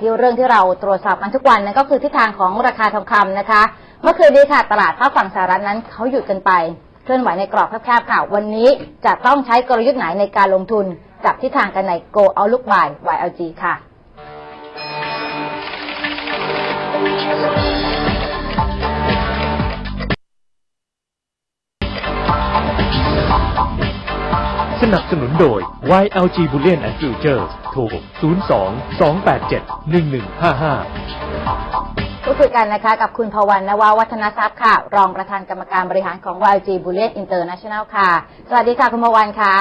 ที่เรื่องที่เราตรวจสอบกันทุกวันนั่นก็คือทิศทางของราคาทองคำนะคะ เมื่อคืนนี้ค่ะตลาดภาคฝั่งสหรัฐนั้นเขาหยุดกันไป เคลื่อนไหวในกรอบแคบๆค่ะ วันนี้จะต้องใช้กลยุทธ์ไหนในการลงทุน จับทิศทางกันใน Go Outlook by YLG ค่ะ สนับสนุนโดย YLG Bullion and Futures โทร 02 287 1155พูดคุยกันนะคะกับคุณพวันนวาวัฒนทรัพย์ค่ะ รองประธานกรรมการบริหารของ YG Bullion International ค่ะ สวัสดีค่ะ คุณพวันค่ะ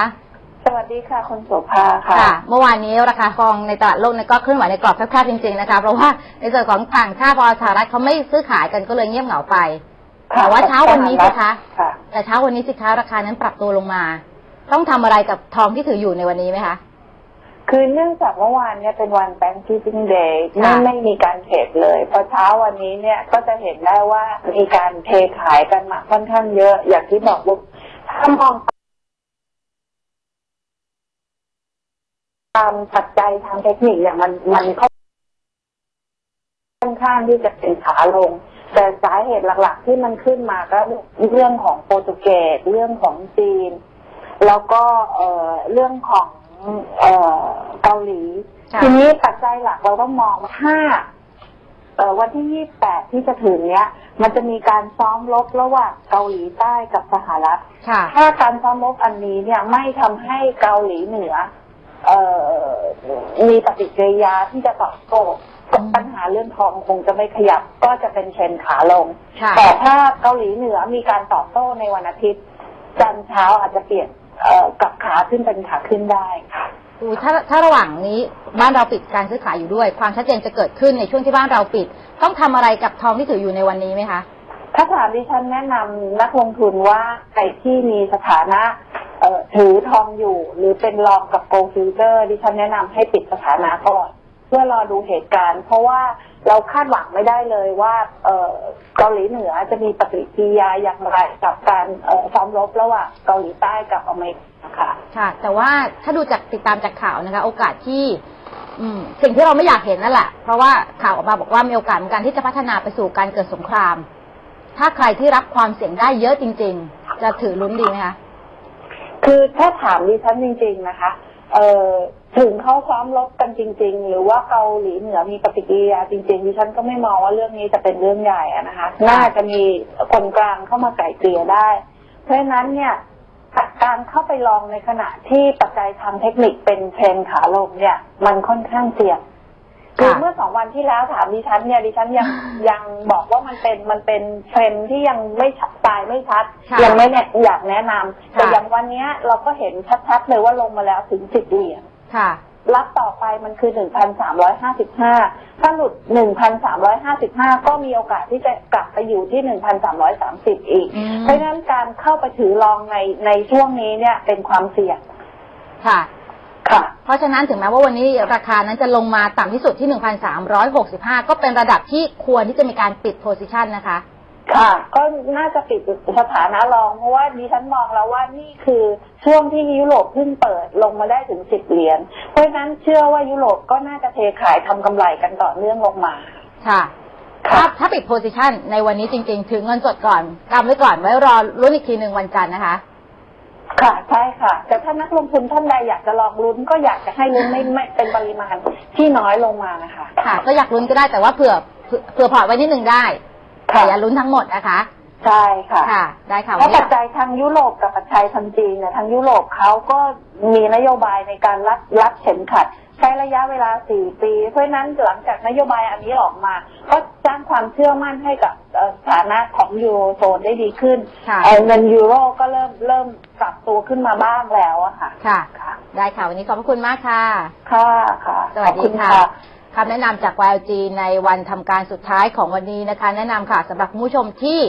สวัสดีค่ะ คุณโสภาค่ะค่ะเมื่อวานนี้ราคาทองในตลาดโลกเนี่ยก็เคลื่อนไหวในกรอบแคบๆจริงๆนะคะ เพราะว่าในส่วนของต่างชาติพอสหรัฐเขาไม่ซื้อขายกันก็เลยเงียบเหงาไปแต่ว่าเช้าวันนี้สิคะค่ะแต่เช้าวันนี้สิคะราคานั้นปรับตัวลงมา ต้องทำอะไรกับทองที่ถืออยู่ในวันนี้ไหมคะคือเนื่องจากเมื่อวานเนี่ยเป็นวันแบงค์ที่ซิงเดย์ไม่ไม่มีการเทรดเลยพอเช้าวันนี้เนี่ยก็จะเห็นได้ว่ามีการเทขายกันมาค่อนข้างเยอะ อย่างที่บอกว่าถ้ามองตามปัจจัยทางเทคนิคเนี่ยมันมันค่อนข้างที่จะเป็นขาลง แต่สาเหตุหลักๆ ที่มันขึ้นมาก็เรื่องของโปรตุเกสเรื่องของจีน แล้วก็เอ่อเรื่องของเอ่อเกาหลีค่ะทีนี้ปัจจัยหลักเราต้องมองว่าถ้าเอ่อวันที่ 28 ที่จะถึงเนี้ย มันจะมีการซ้อมรบระหว่างเกาหลีใต้กับสหรัฐค่ะถ้าการซ้อมรบอันนี้เนี่ยไม่ทำให้เกาหลีเหนือเอ่อมีปฏิกิริยาที่จะตอบโต้อืมปัญหาเรื่องทองคงจะไม่ขยับก็จะเป็นเทรนด์ขาลงค่ะแต่ถ้าเกาหลีเหนือมีการตอบโต้ในวันอาทิตย์จันทร์เช้าอาจจะเปลี่ยนเอ่อ กลับขาขึ้นเป็นขาขึ้นได้ค่ะดูถ้าถ้าระหว่างนี้บ้านเราปิดการซื้อขายอยู่ด้วย ความชัดเจนจะเกิดขึ้นในช่วงที่บ้านเราปิด ต้องทำอะไรกับทองที่ถืออยู่ในวันนี้ไหมคะถ้าถามดิฉันแนะนำนักลงทุนว่าใครที่มีสถานะเอ่อถือทองอยู่ หรือเป็นรองกับโกลฟิวเจอร์ดิฉันแนะนำให้ปิดสถานะก่อนเพื่อรอดูเหตุการณ์ เพราะว่าเราคาดหวังไม่ได้เลยว่าเอ่อเกาหลีเหนือจะมีปฏิกิริยาอย่างไรกับการเอ่อซ้อมรบระหว่างเกาหลีใต้กับอเมริกาค่ะค่ะ แต่ว่าถ้าดูจากติดตามจากข่าวนะคะ โอกาสที่อืมสิ่งที่เราไม่อยากเห็นนั่นแหละ เพราะว่าข่าวออกมาบอกว่ามีโอกาสเหมือนกันที่จะพัฒนาไปสู่การเกิดสงคราม ถ้าใครที่รับความเสี่ยงได้เยอะจริง ๆ จะถือลุ้นดีไหมคะคือถ้าถามดิฉันจริง ๆนะคะ เอ่อถึง เขาซ้อมรบกันจริง ๆ หรือว่าเกาหลีเหนือมีปฏิกิริยาจริงๆดิฉันก็ไม่มองว่าเรื่องนี้จะเป็นเรื่องใหญ่อะนะคะน่าจะมีคนกลางเข้ามาไกล่เกลี่ยได้ เพราะฉะนั้นเนี่ยการเข้าไปลองในขณะที่ปัจจัยทางเทคนิคเป็นเทรนขาลงเนี่ย มันค่อนข้างเสี่ยงคือค่ะเมื่อสองวันที่แล้วถามดิฉันเนี่ยดิฉันยังยังบอกว่ามันเป็นมันเป็นเทรนด์ที่ยังไม่ชัดตายไม่ชัดค่ะยังไม่แนะอยากแนะนำแต่ค่ะอย่างวันเนี้ยเราก็เห็นชัดๆเลยว่าลงมาแล้วถึงสิบเหรียญค่ะ รับต่อไปมันคือหนึ่งพันสามร้อยห้าสิบห้าถ้าหลุดหนึ่งพันสามร้อยห้าสิบห้าก็มีโอกาสที่จะกลับไปอยู่ที่หนึ่งพันสามร้อยสามสิบอีกอืมเพราะฉะนั้นการเข้าไปถือรองในในช่วงนี้เนี่ยเป็นความเสี่ยงค่ะค่ะ เพราะฉะนั้นถึงแม้ว่าวันนี้ราคานั้นจะลงมาต่ำที่สุดที่ 1,365 ก็เป็นระดับที่ควรที่จะมีการปิดโพซิชันนะคะ ค่ะ ก็น่าจะปิดสถานะรอง เพราะว่าดิฉันมองแล้วว่านี่คือช่วงที่ยุโรปเพิ่งเปิดลงมาได้ถึงสิบเหรียญเพราะฉะนั้นเชื่อว่ายุโรปก็น่าจะเทขายทำกำไรกันต่อเนื่องลงมาค่ะค่ะถ้าถ้าปิดโพซิชันในวันนี้จริง ๆ ถึงเงินสดก่อนกำไว้ก่อนไว้รอรุ่นอีกทีหนึ่งวันจันทร์นะคะ ค่ะใช่ค่ะ แต่ถ้านักลงทุนท่านใดอยากจะลองลุ้นก็อยากจะให้ลุ้นไม่ไม่เป็นปริมาณที่น้อยลงมานะคะ ค่ะ ก็อยากลุ้นก็ได้แต่ว่าเผื่อเผื่อเผื่อพอร์ตไว้นิดหนึ่งได้แต่ค่ะ อย่าลุ้นทั้งหมดนะคะ ใช่ค่ะ ค่ะได้ค่ะเพวันราะนี้ปัจจัยทางยุโรปกับปัจจัยทางจีนเนี่ยทางยุโรปเขาก็มีนโยบายในการรัดรัดเข็มขัดใช้ระยะเวลาสี่ปี เพราะฉะนั้นหลังจากนโยบายอันนี้ออกมา ก็สร้างความเชื่อมั่นให้กับเอ่อฐานะของยูโรโซนได้ดีขึ้นค่ะเอ่อเงินยูโรก็เริ่มเริ่มปรับตัวขึ้นมาบ้างแล้วอะค่ะ ค่ะค่ะได้ค่ะ วันนี้ขอบพระคุณมากค่ะ ค่ะ ค่ะ สวัสขอบดีคุณค่ะ คำแนะนำจาก YLG ในวันทำการสุดท้ายของวันนี้นะคะ แนะนำค่ะสำหรับผู้ชมที่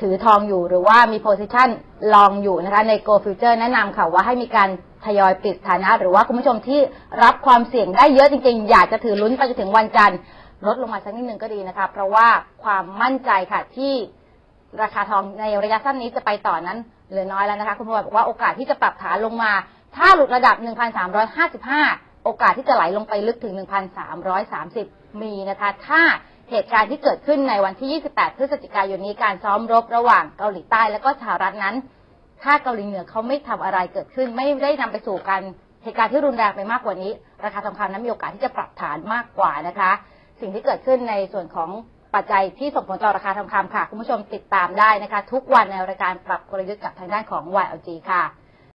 ถือทองอยู่หรือว่ามีโพซิชันลองอยู่นะคะใน Go Future แนะนำค่ะว่าให้มีการทยอยปิดฐานะ หรือว่าคุณผู้ชมที่รับความเสี่ยงได้เยอะจริงๆ อยากจะถือลุ้นไปจนถึงวันจันทร์ลดลงมาสักนิดหนึ่งก็ดีนะคะ เพราะว่าความมั่นใจค่ะที่ราคาทองในระยะสั้นนี้จะไปต่อนนั้นเหลือน้อยแล้วนะคะ คุณพลอยบอกว่าโอกาสที่จะปรับฐานลงมา ถ้าหลุดระดับ 1,355 โอกาสที่จะไหลลงไปลึกถึง 1,330 มีนะคะ ถ้าเหตุการณ์ที่เกิดขึ้นในวันที่ 28 พฤศจิกายนนี้การซ้อมรบระหว่างเกาหลีใต้และก็สหรัฐนั้น ถ้าเกาหลีเหนือเขาไม่ทำอะไรเกิดขึ้น ไม่ได้นำไปสู่การเหตุการณ์ที่รุนแรงไปมากกว่านี้ ราคาทองคำนั้นมีโอกาสที่จะปรับฐานมากกว่านะคะ สิ่งที่เกิดขึ้นในส่วนของปัจจัยที่ส่งผลต่อราคาทองคำค่ะ คุณผู้ชมติดตามได้นะคะ ทุกวันในรายการปรับกลยุทธ์กับทางด้านของ YLG ค่ะ